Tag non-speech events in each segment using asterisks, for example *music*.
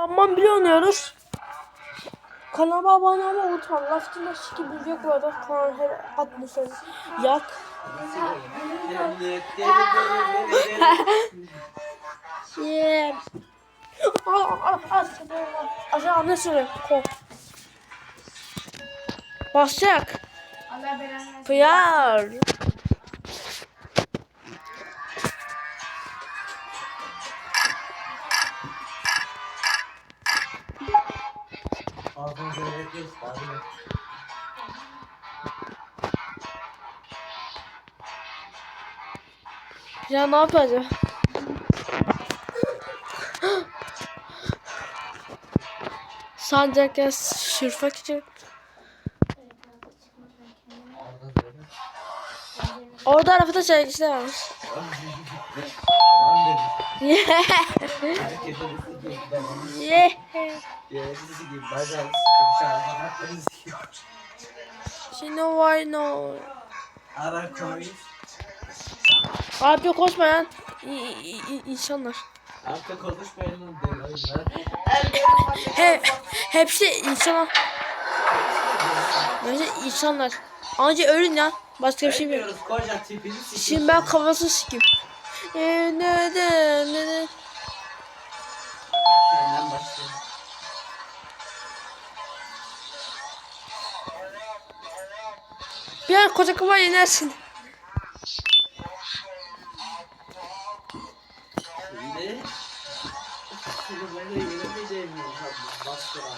Aman bile oynuyoruz. Kanalıma abone olmayı unutma. Lafçında şiki bilecek bu arada. Kanal her adını söyle. Yak. Yeah. Al al al. Aşağı ne söyle? Ko. Basacak. Allah Ya ne yapacağım? Sancak ya sürfak için. Orada arafada çaycılar varmış. Yeah. *laughs* Yeah. why no? Ara koy. Abi koşma i- insanlar. Arka lan demiyorlar. He, hepsi insanlar. Bence insanlar. Anca ölün ya. Başka bir şey mi? Bilmiyoruz koca tipini sikiyorsun. Şimdi ben kafasını sikeyim. Ee, ne de ne de. Senden başlayalım. Bir an koca kafa yenersin. Başka.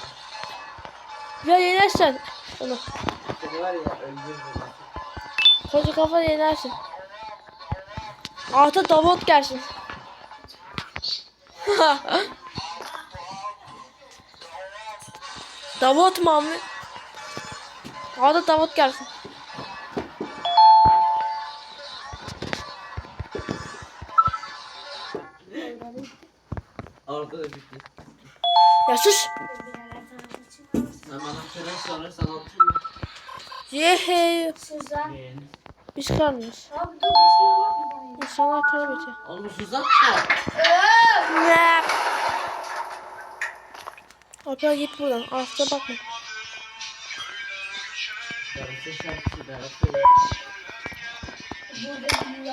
Ya yenersen. Onu. Seni var ya öldürürüm. Koca kafa yenersin. Alta davut gelsin. *laughs* davut mu abi? Alta davut gelsin. Orada da bitti. Ya sus. Yehe. Suzan. Biz kalmıyoruz. Abi dur bir şey. İnsanlar kaybediyor. Oğlum Suzan Ne? Abla git buradan. Afta bakma. Darısı şarkısı. Burada bir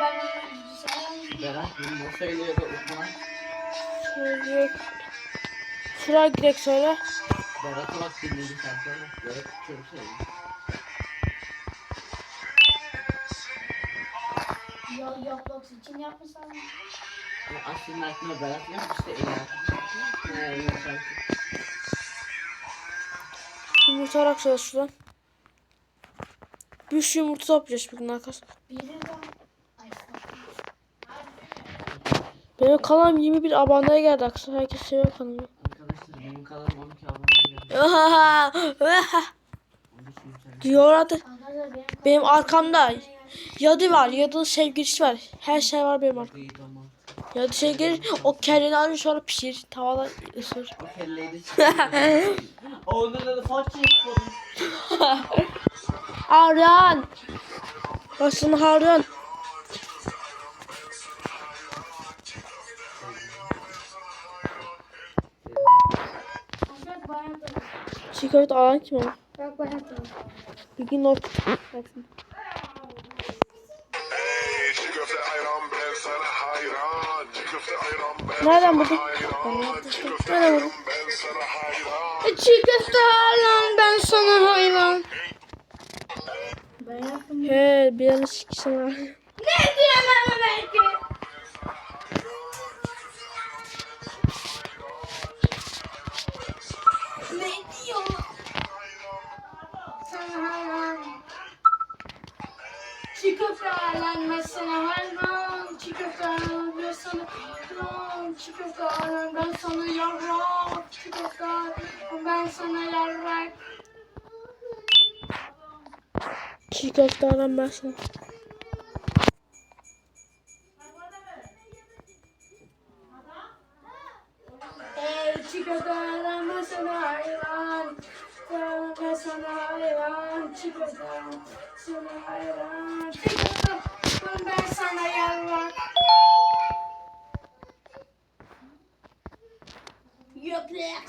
ben. Berat bunu söylüyor da unutma. Şöyle. Şuraya direkt söyle. Dinledi şarkıları. Berat çok söylüyor. Ya yapmak için yapmasam. Yani aslında aklına Berat en yakın. Ne en yakın şarkı. Yumurta söyle şuradan. Bir sürü yumurta toplayacağız bugün arkadaşlar. Benim kanalım 21 aboneye geldi arkadaşlar. Herkes seviyor kanalımı. Arkadaşlar benim kanalım 12 abone. Diyor. Arkadaşlar benim arkamda yadı var. Yadının sevgilisi var. Her şey var benim arkamda. Yadı gelir o kelleni alır sonra pişir. Tavada ısır. O kelleyi de çıkarıyor. *laughs* Onda da façı yapalım. Aryan. Basın Köfte alan kim ama? Bak bayan da. Bir gün not. Baksın. Hayran. Nereden buldun? hayran. Nereden buldun? hayran. Çiğ köfte alan ben sana hayran. Ben yaptım. He bir yana sikişim var. Ne diyemem belki. Köfte hayran. Çiğ köfte hayran ben sana hayran. Çiğ köfte ben sana yarrak. Çiğ köfte ben sana yarrak. Çiğ köfte ben sana. Çiğ köfte ben sana hayran. Sana hayran. Çiğ köfte sana hayran. Allah'ım ben sana yalvar. Yaprak.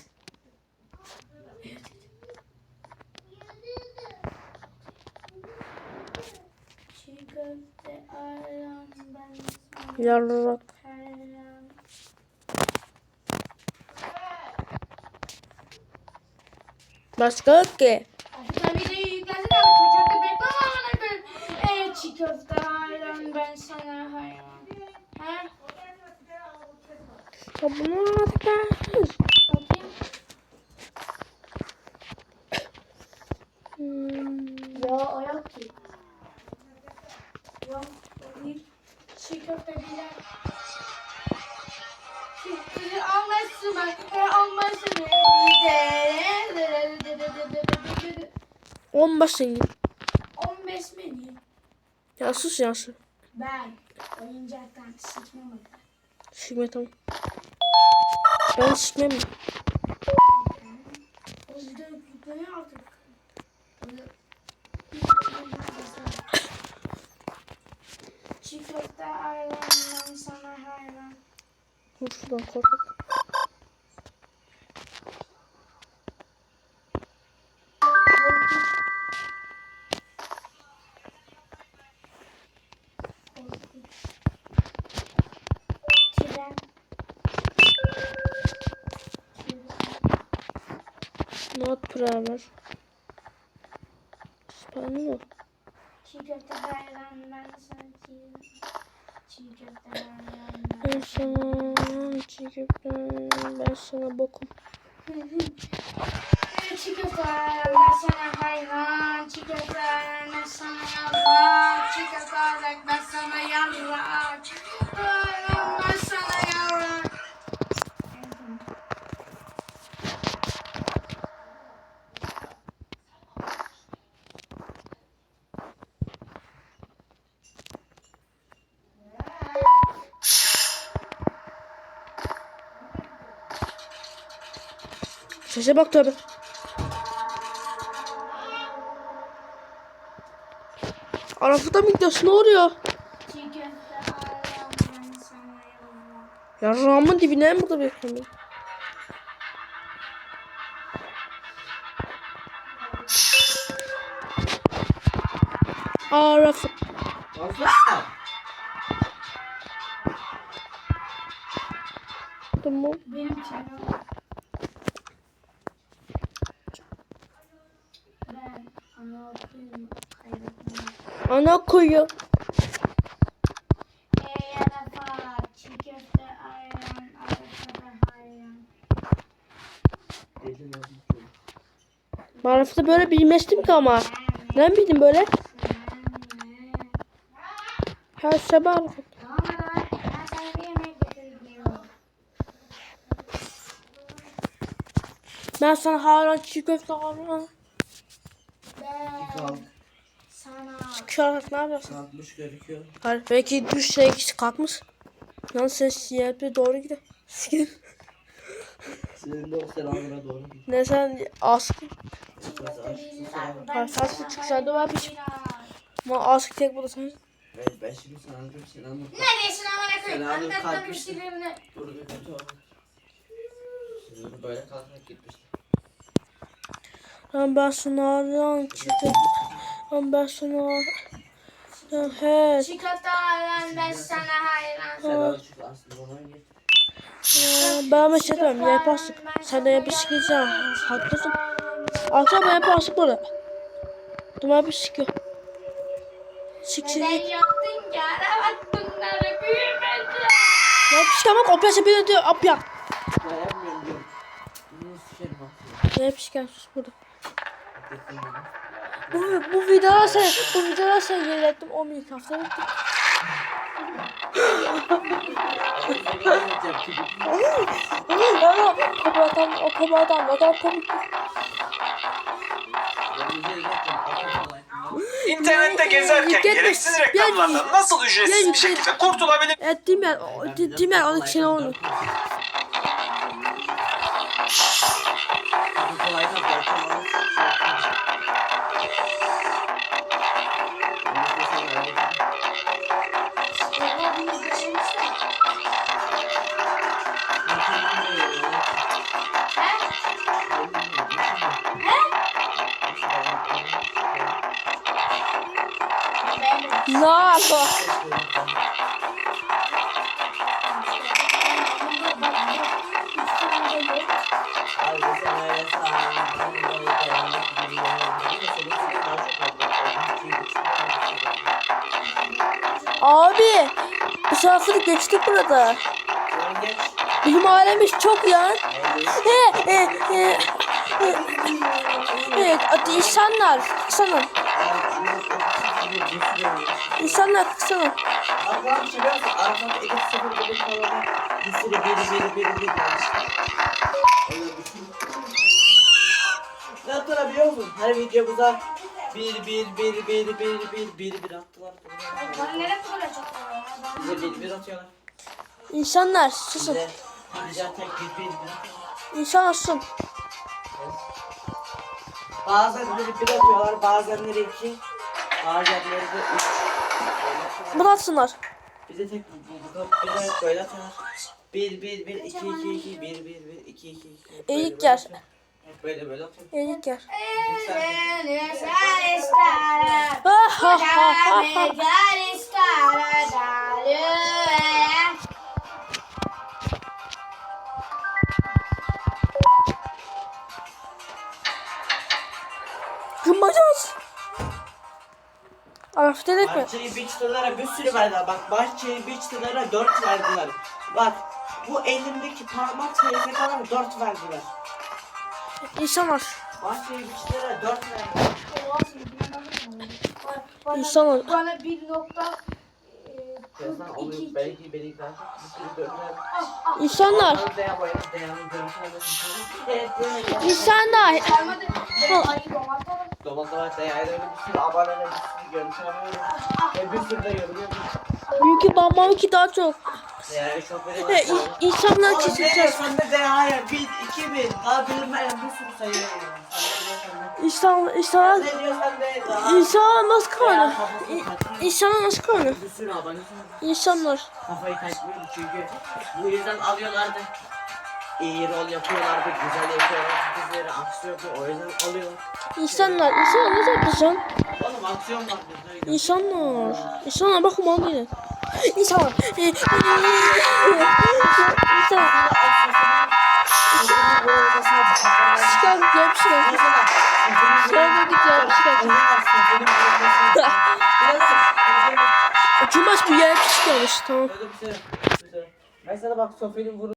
Yarrak. Başka yok ki. Ya bunun adı Ya ki. Yok. Bir çiğ köfte bilen. Çiğ On beş mi? On beş mi? Ya sus ya sus. Ben oyuncaktan sıkmamadım. Sıkma tamam. Ben sıkmam. Çikolata ayranından sana hayran. Şuradan korkma. Not primer. İspanyol. Çiğ köfte hayran ben sana çiğ. Köfte hayran Ben sana çiğ köfte, ben sana bokum. *laughs* Çiğ köfte hayran ben sana hayran. Çiğ köfte hayran ben sana yavrum. Çiğ köfte hayran ben sana yavrum. Çiğ köfte hayran ben sana yavrum. Sese bak tabi. Arafada gidiyorsun? Ne oluyor? Ya ramın dibine mi burada bekliyorum? Araf. Aslan! Tamam. Benim çenem. Ana kuyu. Marif'te böyle bilmezdim ki ama. Ne bildim böyle? Her sabah Ben sana hala çiğ köfte alıyorum. Şahıs ne yapıyorsun? Kalkmış gözüküyor. Hayır belki düş şey kalkmış. Lan sen CHP doğru gidiyor. Sikin. Senin de o selamına doğru gidiyor. Ne sen ask. Hayır saçlı çıksan da var piç. Ma ask tek bulasın. Ben, ben şimdi sana anlatıyorum selamı. Ne diyorsun amına koyayım? Selamı kalkmıştı. Durdu kötü oldu. Böyle kalkmak gitmişti. Ben ben şunlardan çıkıp Ondan sonra he. Çikolata ben sana hayran. Ben mesela ne şey yaparsın? Sen de yapışık insan. Haklısın. Akşam ben yaparsın bunu. Dur ben bir sıkı. Sık sık. Neden yaptın ki? Arabat bunları büyümedi. Ya işte ama kopya sepil ediyor. Ap ya. Dayanmıyorum diyorum. Bunu sikerim aslında. Ne yapışık sus burada. Bu, bu videoda sen, bu videoda sen yönettim 10 bin hafta. Ama kapatam, o kapatam, o kadar komik. İnternette gezerken gereksiz reklamlardan nasıl ücretsiz bir şekilde kurtulabilir? Ettiğim yer, o- ettiğim yer 12 Bravo. Abi bu şansını geçtik burada. Bizim ailemiz çok yan. evet, insanlar, insanlar insanlar, bir şey biliyor musun? Arkamda iki sıfır bölüm falan. Bir sürü biri biri biri biri. Ne yaptılar biliyor musun? Her videomuza bir bir bir bir bir bir bir bir attılar. Bana nereye ya? Bize bir bir atıyorlar. İnsanlar, susun. Bize bize tek bir bir bir. İnsanlar susun. Bazenleri bir atıyorlar, bazenleri iki, Ağaç yapıları da 3. Bunu atsınlar. Bize tek bu kapıda böyle atsınlar. 1 1 1 2 2 2 1 1 1 2 2 2. Eğik yer. Böyle böyle atın. Eğik yer. Ha ha ha ha. Haftalık mı? Bahçeli Beach'lere bir sürü verdiler. Bak Bahçeli Beach'lere 4 verdiler. Bak bu elimdeki parmak sayısı kadar 4 verdiler. İnsanlar. Bahçeli Beach'lere 4 verdiler. İnsanlar. Bana bir nokta e, Yazan onu belki belirler. İnsanlar. İnsanlar. İnsanlar. Dolandırma değerli bir sürü abone bir sürü görüntü alıyorum. Ve bir sürü de yorum yapıyorum. Çünkü babam ki daha çok. Yani çok böyle Ve i- insanlar keseceğiz. Sen de hayır. Bir, iki bin. Daha bilinmeyen bir sürü sayı. İnsan, insanlar, Ne diyorsan nasıl kanı? İnsanlar nasıl kanı? İnsanlar. Kafayı kaçmıyorum çünkü. Bu yüzden alıyorlardı. İyi rol yapıyorlardı, güzel yapıyorlardı, dizileri aksiyondu o yüzden alıyorlar. İnsanlar. İnsanlar nasıl yapacağım? Oğlum aksiyon var bizde. İnsanlar. İnsanlar bakın bana değil. İnsanlar. Ee, İnsanlar. Çıkar bir şeyler. Sonra git ya bir şeyler. Cumaş bu yer çıkıyormuş tamam. Mesela bak Sofi'nin vuru